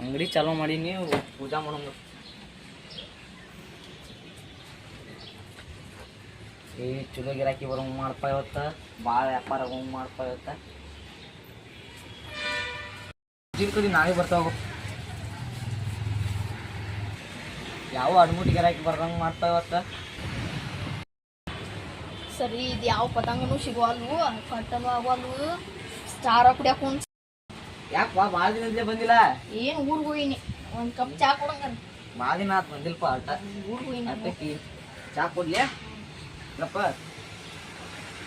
ಅಂಗಡಿ ಚಾಲೂ ಮಾಡೀನಿ ಪೂಜಾ ಮಾಡೋಂಗ. ಏ, ಚಲೋ ಗಿರಾಕಿ ಬರೋಂಗ್ ಮಾಡ್ಪಾ ಇವತ್ತ. ಭಾಳ ವ್ಯಾಪಾರ ಹೋಗಿ ಮಾಡ್ಪಾ ಇವತ್ತ. ಕಡೆ ನಾಳೆ ಬರ್ತಾವ ಯಾವ ಅಡ್ಮುಟ್ ಗಿರಾಕಿ ಬರ್ದಂಗೆ ಮಾಡ್ತಾ ಇವತ್ತ? ಸರಿ, ಇದು ಯಾವ ಪತಂಗನು ಸಿಗವಲ್ವು ಕಟ್ಟಲು ಆಗವಲ್ವು. ಸ್ಟಾರ ಕುಡಿಯಕ್ಕೆ ಯಾಕಪ್ಪ ಭಾಳ ದಿನದಿಂದ ಬಂದಿಲ್ಲ? ಏನು ಊರಿಗೆ ಹೋಗಿನಿ? ಒಂದು ಕಪ್ ಚಾ ಕೊಡಂಗ ಭಾಳ ದಿನ ಆತ್ ಬಂದಿಲ್ಪ ಆಟ. ಊರಿಗೆ ಹೋಗಿನಿ ಅಟ್ಟಕ್ಕಿ ಚಾ ಕೊಡ್ಲಿ? ಇಲ್ಲಪ್ಪ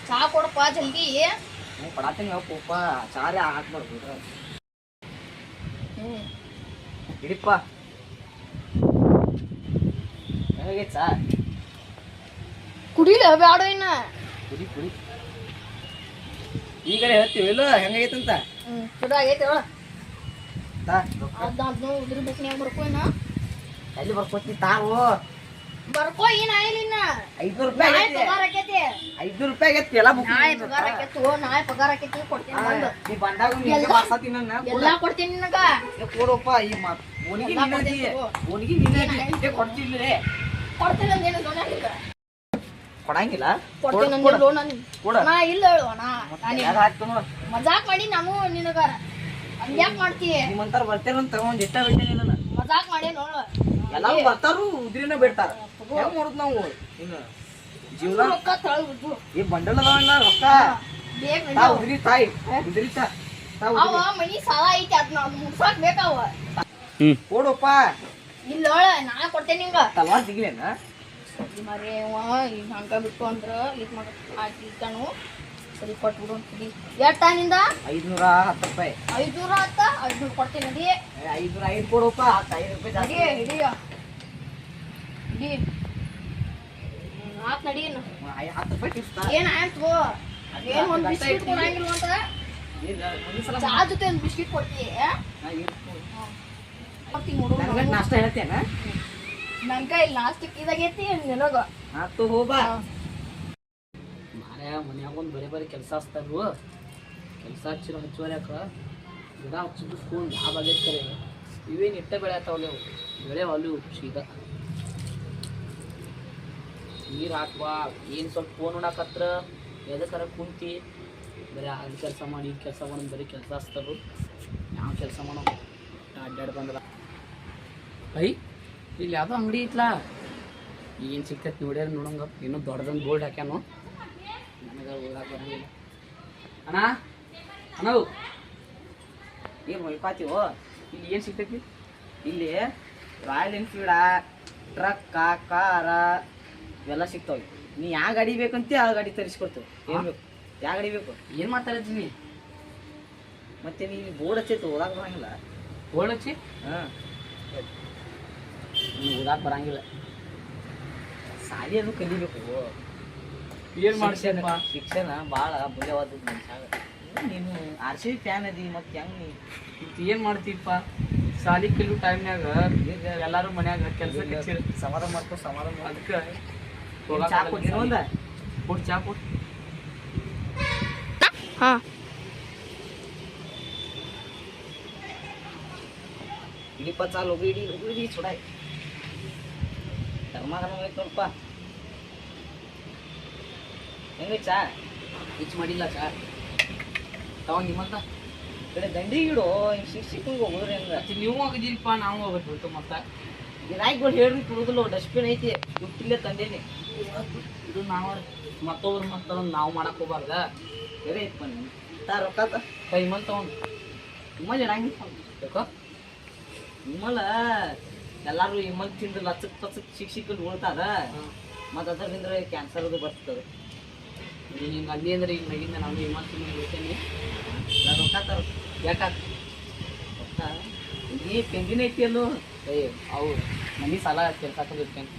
ಚಾ ಕೊಡಪ್ಪ ಜಲ್ದಿ. ಹ್ಞೂ ಕೊಡತ್ತೀನಿ ಹೋಗಪ್ಪ ಚಾರೇ ಹಾಕ್ಬಾರ್ದು ಹೇಗೆ ಚಾ. ಕುಡಿಲ? ಬೇಡ ಇನ್ನ. ಕುಡಿ ಕುಡಿ. ಈಗಲೇ ಹೇಳ್ತೀವಿ ಇಲ್ಲ? ಹೆಂಗೈತಂತ ಹ್ಞೂ ಚಲೋ ಆಗೈತೆ ಹೇಳ. ತಾ ರೊಕ್ಕ ಅದ್ ಉದ್ರ ಬೇಕನ್ಯಾಗ ಬರ್ಕೋ ಇನ್ನ? ಎಲ್ಲಿ ಬರ್ಕೋತಿ ತಾವು? ಬರ್ಕೋ ಏನ್ ಇನ್ನ? ಐದ್ನೂರು ರೂಪಾಯಿ ನಾಳೆ ಆಗೈತಿ. ಪಗಾರ ಆಕೈತಿ ಐದ್ನೂರು ರೂಪಾಯಿ ಆಗೈತಿ ಎಲ್ಲ ಬುಕ್ ನಾಳೆ ಪಗಾರ ಆಕೈತು ನಾಳೆ ಪಗಾರ ಆಕೈತಿ ಕೊಡ್ತೀನಿ ಬಂದು. ನೀ ಬಂದಾಗ ಎಲ್ಲ- ನನ್ನ ಎಲ್ಲಾ ಕೊಡ್ತೀನಿ ನಿನಗ. ಕೊಡಪ್ಪ ಈ ಮಾತು ಓನಿಗೆ ಎಲ್ಲ ನಿನ್ನದಿ ಕೊಡ್ತೀನಿ. ತಗೋ. ಓನಿಗೆ ನಿನ್ನದಿ ಕೊಡ್ತಿಲ್ಲ ಕೊಡ್ತೀನಿ ಅಂದೇನು ಕೊಡಂಗಿಲ್ಲ. ಕೊಡ್ತೀನಿ ಕೊಡ ನಾ ಇಲ್ಲ ನಾ ನಾನು ಯಾರು ಹಾಕ್ತು ನೋಡು. ಮಜಾಕ್ ಮಾಡಿ ನಾನು ನಿನಗ ಹಂಗ್ಯಾಕ್ ಮಾಡ್ತೀಯ ನಿಮ್ಮಂತಾರ ಒಂದು ಇಷ್ಟ ಬಿಟ್ಟೇನಿ ನಾನು. ಮಜಾಕ್ ಮಾಡಿ ನೋಡು ಎಲ್ಲಾರು ಬರ್ತಾರು ಉದ್ರಿನ ಬಿಡ್ತಾರ. ಹೆಂಗ್ ಮಾಡುದ್ ನಾವು? ಜೀವನ? ರೊಕ್ಕ ಈ ಬಂಡಲ್ ರೊಕ್ಕ. ಬೇಗ ತಾ ಉದ್ರಿ ತಾಯಿ. ಉದ್ರಿ ತಾ. ತಾ ಅವ ಮನಿ ಸಾಲ ಐತಿ ಮುಗ್ಸಾಕ್ ಬೇಕಾವ. ಕೊಡಪ್ಪ. ಇಲ್ಲ ಹೇಳ ನಾ ಕೊಡ್ತೇನೆ ನಿಂಗ. ತಲ್ವಾರ್ ದಿಗ್ಲೇನ? ಮರೇ ಅವ ಈಗ ಹಂಗ ಬಿಟ್ಟು ಅಂದ್ರ ಇದು ಮಾಡ ಇದ್ದಾನು ಸರಿ ಕೊಟ್ಬಿಡು ಅಂತೀನಿ ಎಷ್ಟ ನಿಂದ? ಐದ್ನೂರ ಹತ್ತು ರೂಪಾಯಿ. ಐದ್ನೂರ ಆತ ಐದ್ನೂರ್ ಕೊಡ್ತೀನಿ ನಡಿ. ಐದ್ನೂರ ಐದು ಕೊಡಪ್ಪ ಹತ್ತು ಐದು ರೂಪಾಯಿ ನಡಿ ಹಿಡಿಯ ಹಿಡಿ ಆತ್ ನಡಿ ಹತ್ತು ರೂಪಾಯಿ ಟಿಪ್ಸ್ ಏನು ಏನ್ ಆಯ್ತು ಏನ್ ಒಂದ್ ಬಿಸ್ಕಿಟ್ ಕೊಡಂಗಿಲ್ಲ ಅಂತ? ಚಾ ಜೊತೆ ಒಂದ್ ಬಿಸ್ಕಿಟ್ ಕೊಡ್ತೀಯ ನಾಷ್ಟ ಹೇಳ್ತೇನ? ನನ್ ಕೈ ಲಾಸ್ಟಿಕ್ ಇದಾಗೈತಿ ನಿನಗ? ಆತು ಹೋಗ ಮಾರ್ಯ ಮನ್ಯಾಗ ಒಂದು ಬರೀ ಬರೀ ಕೆಲಸ ಹಚ್ತಾರು ಕೆಲಸ ಹಚ್ಚಿರೋ ಹಚ್ಚುವರ್ಯಾಕ ಗಿಡ ಹಚ್ಚಿದ್ದು ಫೋನ್ ಲಾಭ ಆಗೈತಾರೆ ಇವೇನು ಇಟ್ಟ ಬೆಳೆ ಆತಾವಲ್ಲ ಬೆಳೆ ಅಲ್ಲೂ ಸೀದಾ. ನೀರು ಹಾಕ್ವಾ ಏನು ಸ್ವಲ್ಪ ಫೋನ್ ನೋಡಕತ್ರ? ಎದಕ್ಕಾರ ಕುಂತಿ? ಬರೀ ಅದು ಕೆಲಸ ಮಾಡಿ ಈ ಕೆಲಸ ಮಾಡೋದು ಬರೀ ಕೆಲಸ ಹಚ್ತಾರು ಯಾವ ಕೆಲಸ ಮಾಡೋ ಅಡ್ಡಾಡ್ ಬಂದ್ರ ಐ ಇಲ್ಲಿ ಯಾವುದೋ ಅಂಗಡಿ ಐತ್ಲಾ ಏನು ಸಿಗ್ತೈತೆ ನೋಡ್ಯಾರ ನೋಡಂಗ. ಇನ್ನೂ ದೊಡ್ಡದೊಂದು ಬೋರ್ಡ್ ಹಾಕ್ಯಾನು. ನನಗೆ ಓದಾಕ ಬರಂಗಿಲ್ಲ. ಅಣ್ಣ ಅಣ್ಣವು ಏನು ಇಲ್ಲಿ ಏನು ಸಿಗ್ತೈತಿ? ಇಲ್ಲಿ ರಾಯಲ್ ಎನ್ಫೀಲ್ಡ ಟ್ರಕ್ಕ ಕಾರ ಇವೆಲ್ಲ ಸಿಗ್ತಾವೆ. ನೀ ಯಾವ ಗಾಡಿ ಬೇಕಂತೆ ಆ ಗಾಡಿ ತರಿಸ್ಕೊಡ್ತೇವೆ. ಏನು ಬೇಕು? ಯಾವ ಗಾಡಿ ಬೇಕು? ಏನು ಮಾತಾಡ್ತೀನಿ ಮತ್ತೆ ನೀ ಬೋರ್ಡ್ ಹಚ್ಚೈತೆ ಓದಾಕ ಬರಂಗಿಲ್ಲ. ಬೋರ್ಡ್ ಹಚ್ಚಿ? ಹಾಂ. ಓದಾಕ ಬರಂಗಿಲ್ಲ ಸಾಲಿ ಅದು ಕಲಿಬೇಕು ಏನ್ ಮಾಡ್ತೀಯಪ್ಪ ಶಿಕ್ಷಣ ಭಾಳ ಅಮೂಲ್ಯವಾದದ್ದು ಮನುಷ್ಯಾಗ ನೀನು ಆರ್ ಸಿ ಫ್ಯಾನ್ ಅದಿ ಮತ್ತೆ ಹೆಂಗ್ ನೀ ಮತ್ತ್ ಏನ್ ಮಾಡ್ತೀಪ್ಪ ಸಾಲಿ ಕಲಿಯೋ ಟೈಮ್ನ್ಯಾಗ ಎಲ್ಲಾರು ಮನ್ಯಾಗ ಕೆಲಸ ಹಚ್ಚಿರ ಸಮಾಧಾನ ಮಾಡ್ಕೊ ಸಮಾಧಾನ ಮಾಡು. ಅದಕ್ಕೆ ಏನ್ ಚಾ ಕೊಡ್ತೀನಿ ಒಂದ ಕೊಡ್ ಚಾ ಕೊಡ್ ಹಾ ಇಡಿಪ ಚಾಲು ಹೋಗಿ ಇಡಿ ಹೋಗಿ ಐತ್ ನೋಡಪ್ಪ ಹೆಂಗ ಚಾ? ಹೆಚ್ಚು ಮಾಡಿಲ್ಲ ಚಾ. ತಗೊಂಡ್ ನಿಮ್ಮಂತ. ಈ ಕಡೆ ದಂಡಿ ಇಡು ಹಿಂಗ್ ಸಿಕ್ ಸಿಕ್ಕಂಗ್ ಹೋಗುದ್ರಿ ಹಂಗ. ಮತ್ತೆ ನೀವು ಹೋಗಿದ್ದೀರಿಪ್ಪ ನಾವು ಹೋಗ್ಬಿಟ್ಟು ಮತ್ತೆ. ಗಿರಾಕಿಗಳು ಹೇಳ್ರಿ ಕುಡುದಿಲ್ಲ ಡಸ್ಟ್ಬಿನ್ ಐತಿ ಹುಟ್ಟಿಲ್ಲೇ ತಂದೇನಿ. ಇದು ನಾವು ಮತ್ತೊಬ್ರು ಮತ್ತೊಂದು ನಾವು ಮಾಡಕ್ ಹೋಗ್ಬಾರ್ದ? ಬೇರೆ ಐತ್ ಬನ್ನಿ. ತಾ ರೊಕ್ಕ ಕೈ ಮಂತ್ ತಗೊಂಡು. ನಿಮ್ಮಲ್ಲಿ ಇರಂಗಿಲ್ಲ ಬೇಕೋ ನಿಮ್ಮಲ್ಲ. ಎಲ್ಲಾರು ಇಮ್ಮಲ್ ತಿಂದು ಲಚಕ್ ಪಚಕ್ ಸಿಕ್ ಸಿಕ್ಕಲ್ಲಿ ಉಳ್ತಾರ. ಮತ್ತು ಅದರಿಂದ ಕ್ಯಾನ್ಸರ್ ಅದು ಬರ್ತದೆ. ಹಿಂಗೆ ಅಂದಿ ಅಂದ್ರೆ ಈಗ ಮಗಿಂದ ನಾನು ನಿಮ್ಮ ತಿಂದು ಹೇಳ್ತೇನೆ ರೊಕ್ಕ ತರ ಯಾಕ ರೊಕ್ಕ? ನೀ ಪೆಂಗಿನ ಐತಿ ಅಲ್ಲೋ. ಏ ಅವು ಮನೆ ಸಾಲ ಕೆಲಸ ಹಾಕೋದಿರ್ತೇನೆ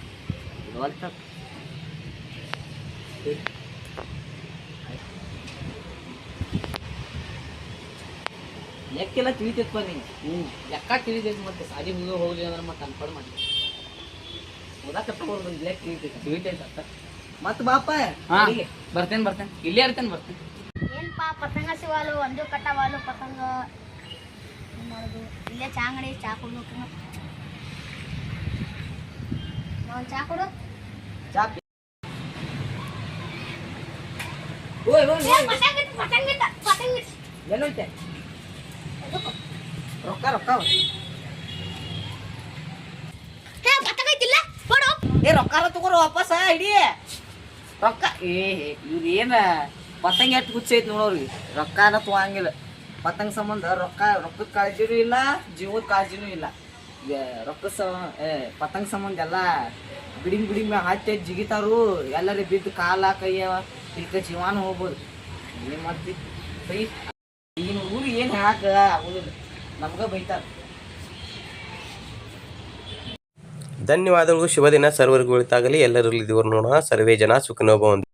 ಇವತ್ತ ಲೆಕ್ಕೆಲ್ಲ ತಿಳಿತೈತಪ್ಪ ನೀನು? ಹ್ಞೂ ಲೆಕ್ಕ ತಿಳಿದೈತಿ ಮತ್ತೆ ಸಾಲಿ ಮುಗಿದು ಹೋಗ್ಲಿ ಅಂದ್ರೆ ಮತ್ತೆ ಕನ್ಫರ್ಮ್ ಮಾಡಿ ಓದಾಕ ತಗೊಂಡು ಬಂದು ಲೆಕ್ಕ ತಿಳಿತೈತೆ? ತಿಳಿತೈತೆ ಅಂತ. ಮತ್ತೆ ಬಾಪ ಬರ್ತೇನೆ ಬರ್ತೇನೆ. ಇಲ್ಲೇ ಇರ್ತೇನೆ ಬರ್ತೇನೆ. ಏನ್ಪಾ ಪತಂಗ ಸಿವಾಲು ಒಂದು ಕಟ್ಟವಾಲು ಪತಂಗ. ಏನ್ ಮಾಡೋದು? ಇಲ್ಲ ಇಲ್ಲೇ ಚಾ ಅಂಗಡಿ ಚಾ ಕುಡ್ಬೇಕು ಒಂದು ಚಾ ಕೊಡು. ಚಾ ಓಯ್ ಓಯ್ ಪತಂಗ ಪತಂಗ ಪತಂಗ. ಎಲ್ಲೋಯ್ತೆ? ರೊಕ್ಕ ರೊಕ್ಕ. ಏ, ರೊಕ್ಕ ತಗೋರು ವಾಪಸ್ ಇಡೀ. ರೊಕ್ಕ ಏ ಇವ್ರು ಏನು ಪತಂಗ ಎಷ್ಟು ಗುಚ್ಚ ಐತಿ ನೋಡೋರಿ ರೊಕ್ಕನ ತಗೋಂಗಿಲ್ಲ. ಪತಂಗ ಸಂಬಂಧ ರೊಕ್ಕ ರೊಕ್ಕದ ಕಾಳಜಿನೂ ಇಲ್ಲ ಜೀವದ ಕಾಳಜಿನೂ ಇಲ್ಲ. ರೊಕ್ಕ ಏ ಪತಂಗ ಸಂಬಂಧ ಎಲ್ಲ ಬಿಡಿಂಗ್ ಬಿಡಿಂಗ್ ಮ್ಯಾಗ ಹತ್ತಿ ಜಿಗಿತಾರು ಎಲ್ಲರೂ ಬಿದ್ದು ಕಾಲ ಕೈಯ ಈಗ ಜೀವಾನು ಹೋಗ್ಬೋದು. ಏನು ಮಾಡ್ತಿ? ಏನು ಹಾಕ ಆಗುದಿಲ್ಲ. ನಮ್ಗೆ ಬೈತಾರ. ಧನ್ಯವಾದಗಳು. ಶುಭ ದಿನ ಸರ್ವರ್ಗಳಿತಾಗಲಿ ಎಲ್ಲರಲ್ಲಿ ದೇವರು ನೋಡೋಣ. ಸರ್ವೇ ಜನ ಸುಖನೋಭವಂತು